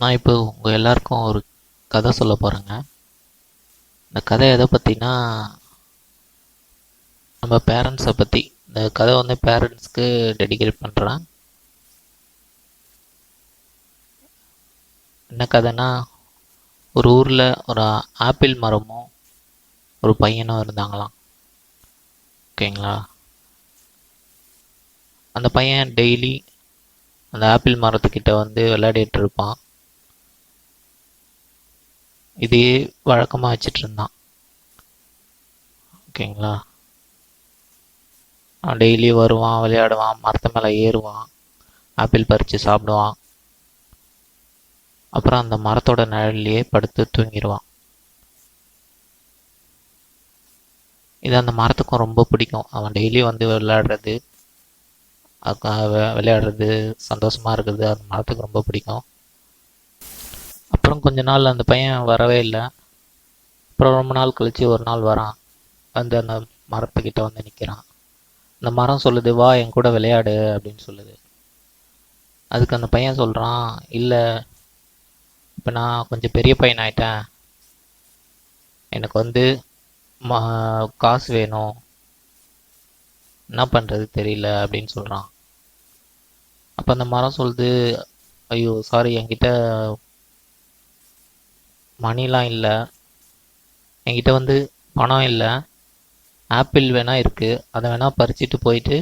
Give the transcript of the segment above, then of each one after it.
நான் இப்போ உங்கள் எல்லாருக்கும் ஒரு கதை சொல்ல போகிறேங்க இந்த கதை எதை பற்றினா நம்ம பேரண்ட்ஸை பற்றி இந்த கதை வந்து பேரண்ட்ஸ்க்கு டெடிகேட் பண்ணுறேன் என்ன கதைனா ஒரு ஊரில் ஒரு ஆப்பிள் மரமும் ஒரு பையனும் இருந்தாங்களாம். ஓகேங்களா? அந்த பையன் டெய்லி அந்த ஆப்பிள் மரத்துக்கிட்ட வந்து விளையாடிட்டு இருப்பான். இதே வழக்கமாக வச்சுட்டு இருந்தான். ஓகேங்களா? டெய்லி வருவான் விளையாடுவான் மரத்து மேலே ஏறுவான் ஆப்பிள் பறித்து சாப்பிடுவான். அப்புறம் அந்த மரத்தோட நிழல்லையே படுத்து தூங்கிடுவான் இது அந்த மரத்துக்கும் ரொம்ப பிடிக்கும். அவன் டெய்லி வந்து விளையாடுறது விளையாடுறது சந்தோஷமா இருக்குது அந்த மரத்துக்கு ரொம்ப பிடிக்கும். அப்புறம் கொஞ்ச நாள் அந்த பையன் வரவே இல்லை. அப்புறம் ரொம்ப நாள் கழிச்சு ஒரு நாள் வரான். வந்து அந்த மரத்துக்கிட்ட வந்து நிற்கிறான் அந்த மரம் சொல்லுது வா என் கூட விளையாடு அப்படின்னு சொல்லுது. அதுக்கு அந்த பையன் சொல்கிறான் இல்லை இப்போ நான் கொஞ்சம் பெரிய பையன் ஆயிட்டேன். எனக்கு வந்து ம காசு வேணும். என்ன பண்ணுறது தெரியல அப்படின்னு சொல்கிறான் அப்போ அந்த மரம் சொல்லுது ஐயோ சாரி என்கிட்ட மணிலாம் இல்லை. என்கிட்ட வந்து பணம் இல்லை. ஆப்பிள் வேணா இருக்குது அதை வேணால் பறிச்சுட்டு போயிட்டு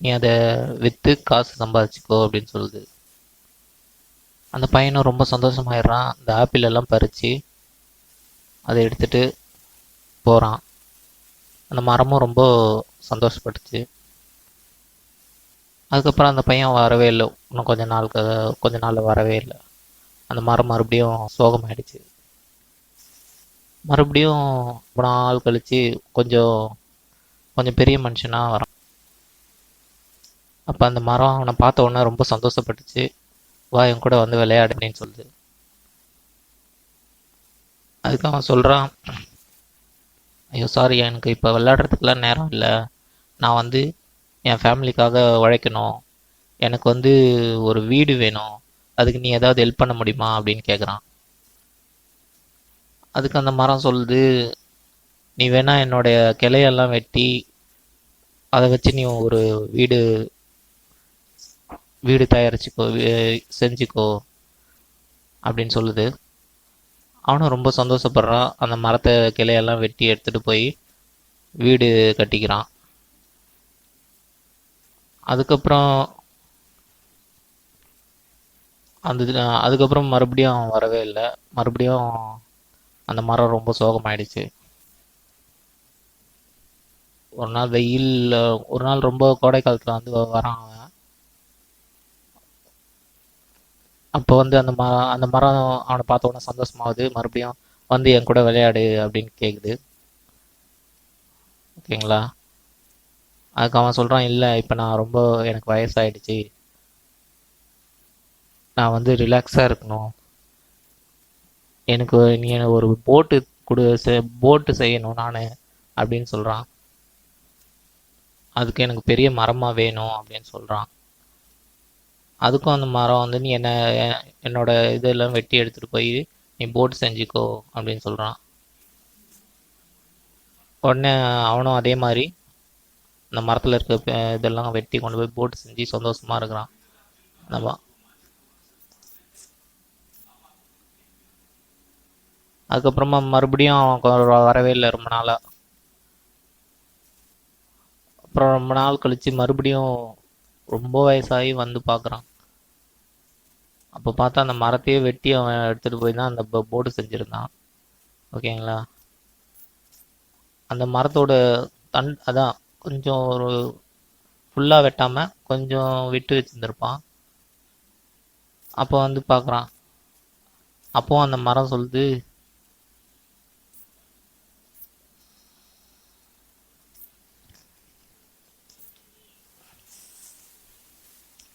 நீ அதை விற்று காசு சம்பாதிச்சுக்கோ அப்படின்னு சொல்லுது. அந்த பையனும் ரொம்ப சந்தோஷமாயிடுறான். அந்த ஆப்பிள் எல்லாம் பறித்து அதை எடுத்துட்டு போகிறான் அந்த மரமும் ரொம்ப சந்தோஷப்பட்டுச்சு. அதுக்கப்புறம் அந்த பையன் வரவே இல்லை. இன்னும் கொஞ்ச நாள் கொஞ்ச நாள் வரவே இல்லை. அந்த மரம் மறுபடியும் சோகமாயிடுச்சு. மறுபடியும் ரொம்ப நாள் கழிச்சு கொஞ்சம் கொஞ்சம் பெரிய மனுஷனாக வரான். அப்போ அந்த மரம் அவனை பார்த்த உடனே ரொம்ப சந்தோஷப்பட்டுச்சு. வா என் கூட வந்து விளையாடு அப்படின்னு சொல்லுது அதுக்கு அவன் சொல்கிறான் ஐயோ சாரி எனக்கு இப்போ விளையாடுறதுக்கெலாம் நேரம் இல்லை. நான் வந்து என் ஃபேமிலிக்காக உழைக்கணும். எனக்கு வந்து ஒரு வீடு வேணும். அதுக்கு நீ ஏதாவது ஹெல்ப் பண்ண முடியுமா அப்படின்னு கேட்குறான் அதுக்கு அந்த மரம் சொல்லுது நீ வேணா என்னுடைய கிளையெல்லாம் வெட்டி அதை வச்சு நீ ஒரு வீடு வீடு தயாரிச்சுக்கோ செஞ்சுக்கோ அப்படின்னு சொல்லுது. அவனும் ரொம்ப சந்தோஷப்படுறான். அந்த மரத்தை கிளையெல்லாம் வெட்டி எடுத்துட்டு போய் வீடு கட்டிக்கிறான். அதுக்கப்புறம் அந்த இது- அதுக்கப்புறம் மறுபடியும் அவன் வரவே இல்லை. மறுபடியும் அந்த மரம் ரொம்ப சோகமாயிடுச்சு. ஒரு நாள் வெயில் ஒரு நாள் ரொம்ப கோடை காலத்தில் வந்து வரான் அவன். அப்போ வந்து அந்த ம அந்த மரம் அவனை பார்த்த உடனே சந்தோஷமாகுது. மறுபடியும் வந்து என் கூட விளையாடு அப்படின்னு கேட்குது ஓகேங்களா? அதுக்கு அவன் சொல்கிறான் இல்லை இப்போ நான் ரொம்ப எனக்கு வயசாயிடுச்சு. நான் வந்து ரிலாக்ஸாக இருக்கணும். எனக்கு நீ ஒரு போட்டு கொடு போட்டு செய்யணும் நான் அப்படின்னு சொல்கிறான் அதுக்கு எனக்கு பெரிய மரமாக வேணும் அப்படின்னு சொல்கிறான் அதுக்கும் அந்த மரம் வந்து நீ என்ன என்னோட இதெல்லாம் வெட்டி எடுத்துகிட்டு போய் நீ போட் செஞ்சுக்கோ அப்படின்னு சொல்கிறான் உடனே அவனும் அதே மாதிரி அந்த மரத்தில் இருக்க இதெல்லாம் வெட்டி கொண்டு போய் போட்டு செஞ்சு சந்தோஷமாக இருக்கிறான். நம்ம அதுக்கப்புறமா மறுபடியும் அவன் வரவே இல்லை ரொம்ப நாளாக அப்புறம் ரொம்ப நாள் கழித்து மறுபடியும் ரொம்ப வயசாகி வந்து பார்க்குறான். அப்போ பார்த்தா அந்த மரத்தையே வெட்டி அவன் எடுத்துகிட்டு போய் தான் அந்த போர்டு செஞ்சுருந்தான். ஓகேங்களா? அந்த மரத்தோட தன் அதான் கொஞ்சம் ஒரு ஃபுல்லாக வெட்டாமல் கொஞ்சம் விட்டு வச்சுருந்துருப்பான். அப்போ வந்து பார்க்குறான். அப்போ அந்த மரம் சொல்லுது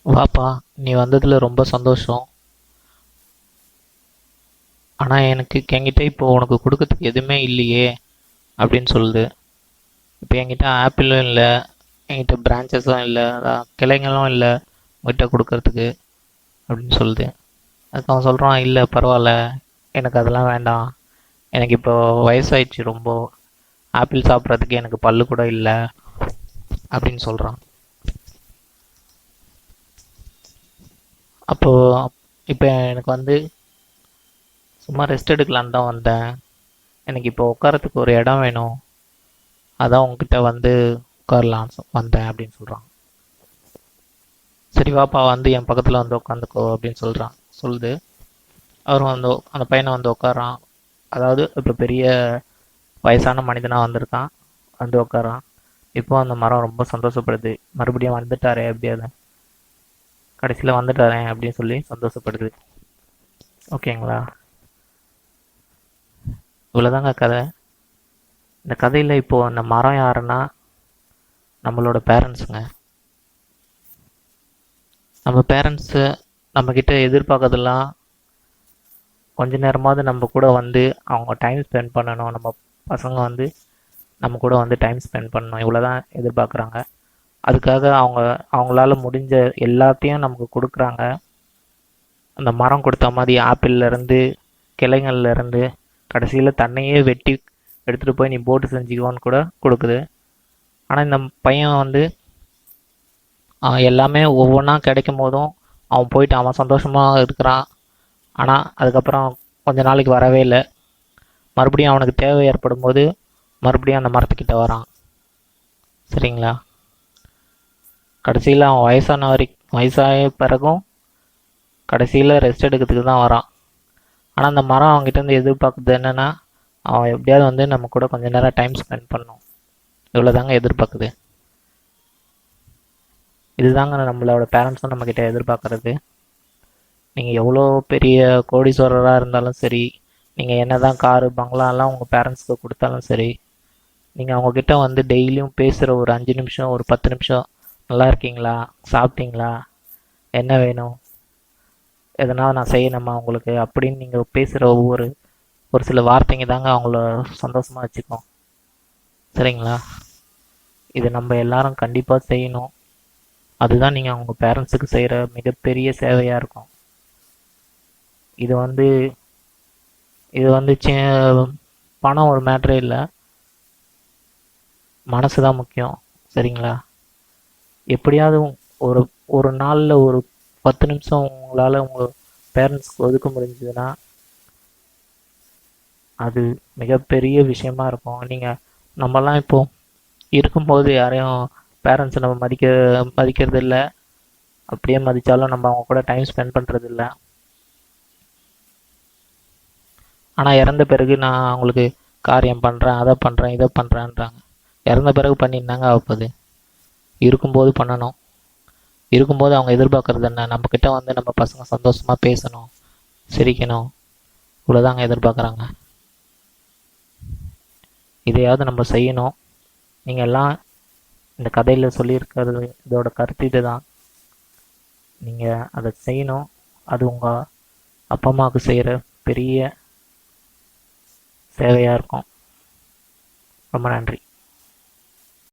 வாப்பா நீ வந்ததில் ரொம்ப சந்தோஷம். ஆனால் எனக்கு என்கிட்ட இப்போ உனக்கு கொடுக்கறதுக்கு எதுவுமே இல்லையே அப்படின்னு சொல்லுது. இப்போ என்கிட்ட ஆப்பிளும் இல்லை என்கிட்ட பிரான்ச்சஸும் இல்லை கிளைங்களும் இல்லை உங்ககிட்ட கொடுக்கறதுக்கு அப்படின்னு சொல்லுது. அதுக்கு அவன் சொல்கிறான் இல்லை பரவாயில்ல எனக்கு அதெல்லாம் வேண்டாம். எனக்கு இப்போ வயசாயிடுச்சு ரொம்ப. ஆப்பிள் சாப்பிட்றதுக்கு எனக்கு பல்லு கூட இல்லை அப்படின்னு சொல்கிறான் அப்போது இப்போ எனக்கு வந்து சும்மா ரெஸ்ட் எடுக்கலான்னு தான் வந்தேன். எனக்கு இப்போ உட்காரத்துக்கு ஒரு இடம் வேணும். அதான் உங்ககிட்ட வந்து உட்காரலான்னு வந்தேன் அப்படின்னு சொல்கிறான் சரி வாப்பா வந்து என் பக்கத்தில் வந்து உட்காந்துக்கோ அப்படின்னு சொல்கிறான் சொல்லுது. அவரும் வந்து அந்த பையனை வந்து உட்காரான் அதாவது இப்போ பெரிய வயசான மனிதனாக வந்திருக்கான். வந்து உட்காரான் இப்போ அந்த மரம் ரொம்ப சந்தோஷப்படுது. மறுபடியும் வந்துட்டாரே எப்படியாவது கடைசியில் வந்துட்டாரேன் அப்படின்னு சொல்லி சந்தோஷப்படுது. ஓகேங்களா? இவ்வளோதாங்க கதை. இந்த கதையில் இப்போது அந்த மரம் யாருன்னா நம்மளோட பேரண்ட்ஸுங்க நம்ம பேரண்ட்ஸு நம்மக்கிட்ட எதிர்பார்க்கறதெல்லாம் கொஞ்ச நேரமாவது நம்ம கூட வந்து அவங்க டைம் ஸ்பெண்ட் பண்ணணும். நம்ம பசங்க வந்து நம்ம கூட வந்து டைம் ஸ்பெண்ட் பண்ணணும். இவ்வளோ தான் எதிர்பார்க்குறாங்க. அதுக்காக அவங்க அவங்களால முடிஞ்ச எல்லாத்தையும் நமக்கு கொடுக்குறாங்க. அந்த மரம் கொடுத்த மாதிரி ஆப்பிள்லேருந்து கிளைங்கள்லேருந்து கடைசியில் தன்னையே வெட்டி எடுத்துகிட்டு போய் நீ போட்டு செஞ்சுக்கோன்னு கூட கொடுக்குது. ஆனால் இந்த பையன் வந்து எல்லாமே ஒவ்வொன்றா கிடைக்கும் போதும் அவன் போயிட்டு அவன் சந்தோஷமாக இருக்கிறான். ஆனால் அதுக்கப்புறம் கொஞ்ச நாளைக்கு வரவே இல்லை. மறுபடியும் அவனுக்கு தேவை ஏற்படும் போது மறுபடியும் அந்த மரத்துக்கிட்ட வரான். சரிங்களா? கடைசியில் அவன் வயசான வரை வயசாய பிறகும் கடைசியில் ரெஸ்ட் எடுக்கிறதுக்கு தான் வரான். ஆனால் அந்த மரம் அவங்ககிட்ட இருந்து எதிர்பார்க்குறது என்னென்னா அவன் எப்படியாவது வந்து நம்ம கூட கொஞ்ச நேரம் டைம் ஸ்பெண்ட் பண்ணும் இவ்வளோதாங்க எதிர்பார்க்குது. இதுதாங்க நம்மளோட பேரண்ட்ஸும் நம்மக்கிட்ட எதிர்பார்க்குறது. நீங்கள் எவ்வளோ பெரிய கோடீஸ்வரராக இருந்தாலும் சரி நீங்கள் என்ன தான் காரு பங்களாலாம் உங்கள் பேரண்ட்ஸ்க்கு கொடுத்தாலும் சரி நீங்கள் அவங்கக்கிட்ட வந்து டெய்லியும் பேசுகிற ஒரு அஞ்சு நிமிஷம் ஒரு பத்து நிமிஷம் நல்லா இருக்கீங்களா சாப்பிட்டீங்களா? என்ன வேணும்? எதனா நான் செய்யணுமா உங்களுக்கு? அப்படின்னு நீங்கள் பேசுகிற ஒவ்வொரு ஒரு சில வார்த்தைங்க தாங்க அவங்கள சந்தோஷமாக வச்சுக்கோம். சரிங்களா? இது நம்ம எல்லாரும் கண்டிப்பாக செய்யணும். அதுதான் நீங்கள் அவங்க பேரண்ட்ஸுக்கு செய்கிற மிகப்பெரிய சேவையாக இருக்கும். இது வந்து இது வந்து சி பணம் ஒரு மேட்ரே இல்லை. மனசு தான் முக்கியம். சரிங்களா? எப்படியாவது ஒரு ஒரு நாளில் ஒரு பத்து நிமிஷம் உங்களால் உங்கள் பேரண்ட்ஸ்க்கு ஒதுக்க முடிஞ்சதுன்னா அது மிகப்பெரிய விஷயமா இருக்கும். நீங்கள் நம்மலாம் இப்போ இருக்கும்போது யாரையும் பேரண்ட்ஸை நம்ம மதிக்க மதிக்கிறது இல்லை அப்படியே மதித்தாலும் நம்ம அவங்க கூட டைம் ஸ்பெண்ட் பண்ணுறது இல்லை ஆனால் இறந்த பிறகு நான் அவங்களுக்கு காரியம் பண்ணுறேன் அதை பண்ணுறேன் இதை பண்ணுறேன்றாங்க இறந்த பிறகு பண்ணியிருந்தாங்க ஆகப்போகுது இருக்கும்போது பண்ணணும். இருக்கும்போது அவங்க எதிர்பார்க்குறது என்ன? நம்மக்கிட்ட வந்து நம்ம பசங்க சந்தோஷமாக பேசணும் சிரிக்கணும். இவ்வளோதாங்க எதிர்பார்க்குறாங்க. இதையாவது நம்ம செய்யணும். நீங்கள் எல்லாம் இந்த கதையில் சொல்லியிருக்கிறது இதோட கருத்து இதுதான். நீங்கள் அதை செய்யணும். அது உங்கள் அப்பா அம்மாவுக்கு செய்கிற பெரிய சேவையாக இருக்கும். ரொம்ப நன்றி.